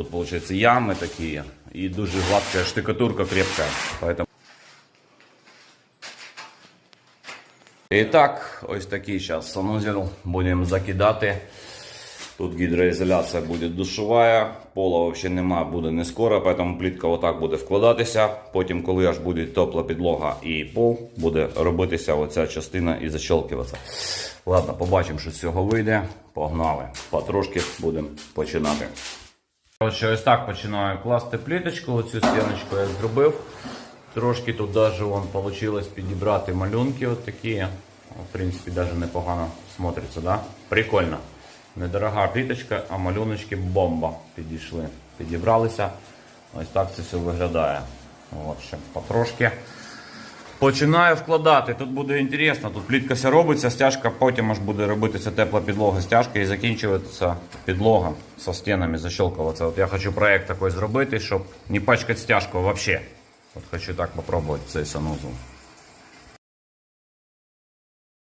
тут, получается, ямы такие. И дуже гладкая штукатурка крепкая. Поэтому... І так, ось такий зараз санузел. Будемо закидати. Тут гідроізоляція буде душова, пола взагалі нема, буде не скоро, поэтому плітка отак буде вкладатися. Потім, коли аж буде тепла підлога і пол, буде робитися оця частина і защелкуватися. Ладно, побачимо, що з цього вийде. Погнали. Потрошки будемо починати. Коротше, ось так починаю класти пліточку. Оцю стіночку я зробив. Трошки тут даже вон получилось підібрати малюнки от. В принципі, даже непогано смотриться, да? Прикольно. Недорога пліточка, а малюночки бомба підійшли. Підібралися. Ось так це все виглядає. От ще потрошки. Починаю вкладати. Тут буде інтересно. Тут плітка робиться, стяжка, потім аж буде робитися тепла підлога, стяжка і закінчуватися підлога со стінами, защелкуватися. От я хочу проект такий зробити, щоб не пачкати стяжку взагалі. От хочу так попробувати цей санузел.